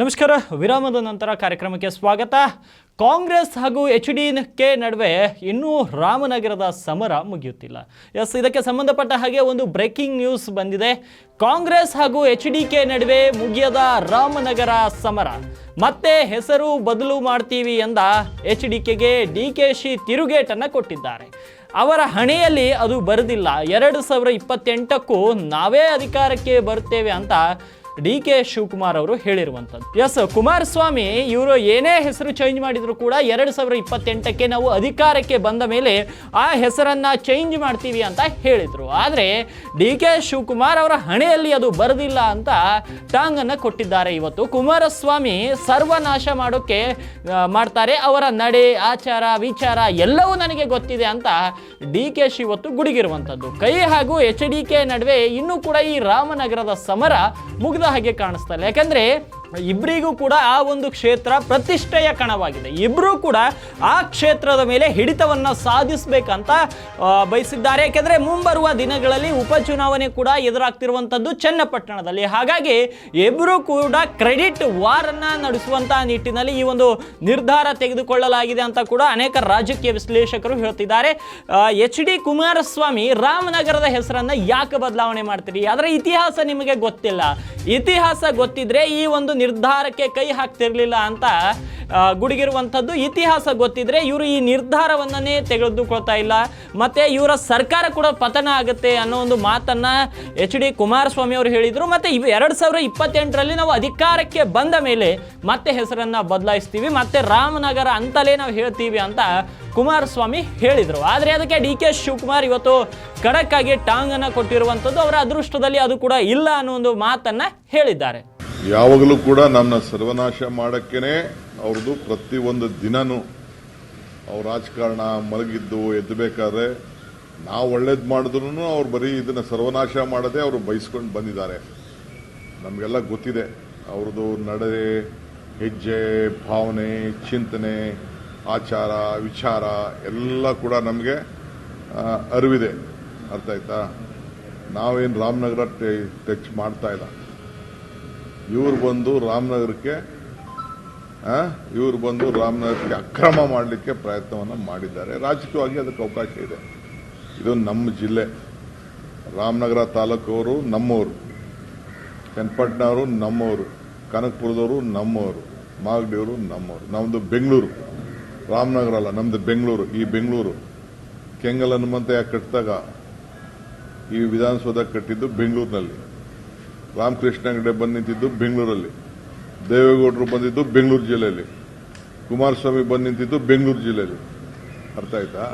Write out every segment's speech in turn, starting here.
ನಮಸ್ಕಾರ, ವಿರಾಮದ ನಂತರ ಕಾರ್ಯಕ್ರಮಕ್ಕೆ ಸ್ವಾಗತ. ಕಾಂಗ್ರೆಸ್ ಹಾಗೂ ಎಚ್ ಡಿ ಕೆ ನಡುವೆ ಇನ್ನೂ ರಾಮನಗರದ ಸಮರ ಮುಗಿಯುತ್ತಿಲ್ಲ. ಎಸ್ ಇದಕ್ಕೆ ಸಂಬಂಧಪಟ್ಟ ಹಾಗೆ ಒಂದು ಬ್ರೇಕಿಂಗ್ ನ್ಯೂಸ್ ಬಂದಿದೆ. ಕಾಂಗ್ರೆಸ್ ಹಾಗೂ ಎಚ್ ಡಿ ಕೆ ನಡುವೆ ಮುಗಿಯದ ರಾಮನಗರ ಸಮರ. ಮತ್ತೆ ಹೆಸರು ಬದಲು ಮಾಡ್ತೀವಿ ಎಂದ ಎಚ್ ಡಿ ಕೆಗೆ ಡಿ ಕೆ ಶಿ ತಿರುಗೇಟನ್ನು ಕೊಟ್ಟಿದ್ದಾರೆ. ಅವರ ಹಣೆಯಲ್ಲಿ ಅದು ಬರೆದಿಲ್ಲ. ಎರಡು ಸಾವಿರ ಇಪ್ಪತ್ತೆಂಟಕ್ಕೂ ನಾವೇ ಅಧಿಕಾರಕ್ಕೆ ಬರುತ್ತೇವೆ ಅಂತ ಡಿ ಕೆ ಶಿವಕುಮಾರ್ ಅವರು ಹೇಳಿರುವಂಥದ್ದು. ಎಸ್ ಕುಮಾರಸ್ವಾಮಿ, ಇವರು ಏನೇ ಹೆಸರು ಚೇಂಜ್ ಮಾಡಿದ್ರು ಕೂಡ ಎರಡು ಸಾವಿರದ ಇಪ್ಪತ್ತೆಂಟಕ್ಕೆ ನಾವು ಅಧಿಕಾರಕ್ಕೆ ಬಂದ ಮೇಲೆ ಆ ಹೆಸರನ್ನ ಚೇಂಜ್ ಮಾಡ್ತೀವಿ ಅಂತ ಹೇಳಿದ್ರು. ಆದರೆ ಡಿ ಕೆ ಶಿವಕುಮಾರ್ ಅವರ ಹಣೆಯಲ್ಲಿ ಅದು ಬರೆದಿಲ್ಲ ಅಂತ ಟಾಂಗನ್ನು ಕೊಟ್ಟಿದ್ದಾರೆ ಇವತ್ತು. ಕುಮಾರಸ್ವಾಮಿ ಸರ್ವನಾಶ ಮಾಡೋಕ್ಕೆ ಮಾಡ್ತಾರೆ. ಅವರ ನಡೆ, ಆಚಾರ, ವಿಚಾರ ಎಲ್ಲವೂ ನನಗೆ ಗೊತ್ತಿದೆ ಅಂತ ಡಿ ಕೆ ಶಿ ಇವತ್ತು ಗುಡುಗಿರುವಂಥದ್ದು. ಕೈ ಹಾಗೂ ಎಚ್ ಡಿ ಕೆ ನಡುವೆ ಇನ್ನೂ ಕೂಡ ಈ ರಾಮನಗರದ ಸಮರ ಮುಗಿದ ಹಾಗೆ ಕಾಣಿಸ್ತಾ ಇಲ್ಲ. ಯಾಕಂದ್ರೆ ಇಬ್ಬರಿಗೂ ಕೂಡ ಆ ಒಂದು ಕ್ಷೇತ್ರ ಪ್ರತಿಷ್ಠೆಯ ಕಣವಾಗಿದೆ. ಇಬ್ಬರೂ ಕೂಡ ಆ ಕ್ಷೇತ್ರದ ಮೇಲೆ ಹಿಡಿತವನ್ನು ಸಾಧಿಸಬೇಕಂತ ಬಯಸಿದ್ದಾರೆ. ಯಾಕೆಂದರೆ ಮುಂಬರುವ ದಿನಗಳಲ್ಲಿ ಉಪಚುನಾವಣೆ ಕೂಡ ಎದುರಾಗ್ತಿರುವಂಥದ್ದು ಚನ್ನಪಟ್ಟಣದಲ್ಲಿ. ಹಾಗಾಗಿ ಇಬ್ಬರೂ ಕೂಡ ಕ್ರೆಡಿಟ್ ವಾರನ್ನು ನಡೆಸುವಂತಹ ನಿಟ್ಟಿನಲ್ಲಿ ಈ ಒಂದು ನಿರ್ಧಾರ ತೆಗೆದುಕೊಳ್ಳಲಾಗಿದೆ ಅಂತ ಕೂಡ ಅನೇಕ ರಾಜಕೀಯ ವಿಶ್ಲೇಷಕರು ಹೇಳ್ತಿದ್ದಾರೆ. ಎಚ್ ಡಿ ಕುಮಾರಸ್ವಾಮಿ ರಾಮನಗರದ ಹೆಸರನ್ನು ಯಾಕೆ ಬದಲಾವಣೆ ಮಾಡ್ತೀರಿ? ಅದರ ಇತಿಹಾಸ ನಿಮಗೆ ಗೊತ್ತಿಲ್ಲ. ಇತಿಹಾಸ ಗೊತ್ತಿದ್ರೆ ಈ ಒಂದು ನಿರ್ಧಾರಕ್ಕೆ ಕೈ ಹಾಕ್ತಿರ್ಲಿಲ್ಲ ಅಂತ ಗುಡುಗಿರುವಂಥದ್ದು ಇತಿಹಾಸ ಗೊತ್ತಿದ್ರೆ ಇವರು ಈ ನಿರ್ಧಾರವನ್ನೇ ತೆಗೆದುಕೊಳ್ತಾ ಇಲ್ಲ. ಮತ್ತೆ ಇವರ ಸರ್ಕಾರ ಕೂಡ ಪತನ ಆಗುತ್ತೆ ಅನ್ನೋ ಒಂದು ಮಾತನ್ನ ಎಚ್ ಡಿ ಕುಮಾರಸ್ವಾಮಿ ಅವರು ಹೇಳಿದ್ರು. ಮತ್ತೆ ಇವು ಎರಡು ಸಾವಿರ ಇಪ್ಪತ್ತೆಂಟರಲ್ಲಿ ನಾವು ಅಧಿಕಾರಕ್ಕೆ ಬಂದ ಮೇಲೆ ಮತ್ತೆ ಹೆಸರನ್ನ ಬದಲಾಯಿಸ್ತೀವಿ. ಮತ್ತೆ ರಾಮನಗರ ಅಂತಲೇ ನಾವು ಹೇಳ್ತೀವಿ ಅಂತ ಕುಮಾರಸ್ವಾಮಿ ಹೇಳಿದರು. ಆದರೆ ಅದಕ್ಕೆ ಡಿ ಕೆ ಶಿವಕುಮಾರ್ ಇವತ್ತು ಖಡಕ್ ಟಾಂಗನ್ನು ಕೊಟ್ಟಿರುವಂಥದ್ದು ಅವರ ಅದೃಷ್ಟದಲ್ಲಿ ಅದು ಕೂಡ ಇಲ್ಲ ಅನ್ನೋ ಒಂದು ಮಾತನ್ನು ಹೇಳಿದ್ದಾರೆ. ಯಾವಾಗಲೂ ಕೂಡ ನನ್ನ ಸರ್ವನಾಶ ಮಾಡೋಕ್ಕೇ ಅವ್ರದ್ದು ಪ್ರತಿಯೊಂದು ದಿನನೂ ಅವ್ರ ರಾಜಕಾರಣ ಮಲಗಿದ್ದು ಎದ್ದಬೇಕಾದ್ರೆ ನಾವು ಒಳ್ಳೇದು ಮಾಡಿದ್ರು ಅವ್ರು ಬರೀ ಇದನ್ನ ಸರ್ವನಾಶ ಮಾಡದೆ ಅವರು ಬಯಸ್ಕೊಂಡು ಬಂದಿದ್ದಾರೆ. ನಮಗೆಲ್ಲ ಗೊತ್ತಿದೆ, ಅವ್ರದ್ದು ನಡೆ ಹೆಜ್ಜೆ, ಭಾವನೆ, ಚಿಂತನೆ, ಆಚಾರ, ವಿಚಾರ ಎಲ್ಲ ಕೂಡ ನಮಗೆ ಅರಿವಿದೆ. ಅರ್ಥ ಆಯ್ತಾ? ನಾವೇನು ರಾಮನಗರ ಟಚ್ ಮಾಡ್ತಾ ಇಲ್ಲ. ಇವ್ರು ಬಂದು ರಾಮನಗರಕ್ಕೆ ಇವರು ಬಂದು ರಾಮನಗರಕ್ಕೆ ಅಕ್ರಮ ಮಾಡಲಿಕ್ಕೆ ಪ್ರಯತ್ನವನ್ನು ಮಾಡಿದ್ದಾರೆ. ರಾಜಕೀಯವಾಗಿ ಅದಕ್ಕೆ ಅವಕಾಶ ಇದೆ. ಇದು ನಮ್ಮ ಜಿಲ್ಲೆ. ರಾಮನಗರ ತಾಲೂಕವರು ನಮ್ಮವರು. ಚನ್ನಪಟ್ಟಣವರು ನಮ್ಮವರು. ಕನಕಪುರದವರು ನಮ್ಮವರು. ಮಾಗಡಿಯವರು ನಮ್ಮವರು. ನಮ್ಮದು ಬೆಂಗಳೂರು. ರಾಮನಗರ ಅಲ್ಲ ನಮ್ಮದು ಬೆಂಗಳೂರು, ಈ ಬೆಂಗಳೂರು. ಕೆಂಗಲ್ ಹನುಮಂತಯ್ಯ ಕಟ್ಟಿದಾಗ ಈ ವಿಧಾನಸೌಧ ಕಟ್ಟಿದ್ದು ಬೆಂಗಳೂರಿನಲ್ಲಿ. ರಾಮಕೃಷ್ಣ ಹೆಗಡೆ ಬಂದು ನಿಂತಿದ್ದು ಬೆಂಗಳೂರಲ್ಲಿ. ದೇವೇಗೌಡರು ಬಂದಿದ್ದು ಬೆಂಗಳೂರು ಜಿಲ್ಲೆಯಲ್ಲಿ. ಕುಮಾರಸ್ವಾಮಿ ಬಂದು ನಿಂತಿದ್ದು ಬೆಂಗಳೂರು ಜಿಲ್ಲೆಯಲ್ಲಿ. ಅರ್ಥ ಆಯ್ತಾ?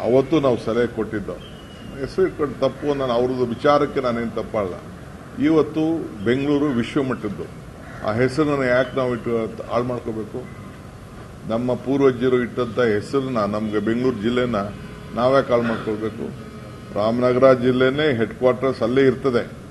ಅವತ್ತು ನಾವು ಸಲಹೆ ಕೊಟ್ಟಿದ್ದು. ಹೆಸರು ಇಟ್ಕೊಂಡು ತಪ್ಪು, ನಾನು ಅವ್ರದ್ದು ವಿಚಾರಕ್ಕೆ ನಾನೇನು ತಪ್ಪಲ್ಲ. ಇವತ್ತು ಬೆಂಗಳೂರು ವಿಶ್ವಮಟ್ಟದ್ದು. ಆ ಹೆಸರನ್ನು ಯಾಕೆ ನಾವು ಇಟ್ಟು ಹಾಳು ಮಾಡ್ಕೋಬೇಕು? ನಮ್ಮ ಪೂರ್ವಜರು ಇಟ್ಟಂತ ಹೆಸರನ್ನ ನಮಗೆ ಬೆಂಗಳೂರು ಜಿಲ್ಲೆನ ನಾವ್ಯಾಕೆ ಹಾಳು ಮಾಡ್ಕೊಳ್ಬೇಕು? ರಾಮನಗರ ಜಿಲ್ಲೆನೇ ಹೆಡ್ ಕ್ವಾರ್ಟರ್ಸ್ ಅಲ್ಲೇ ಇರ್ತದೆ.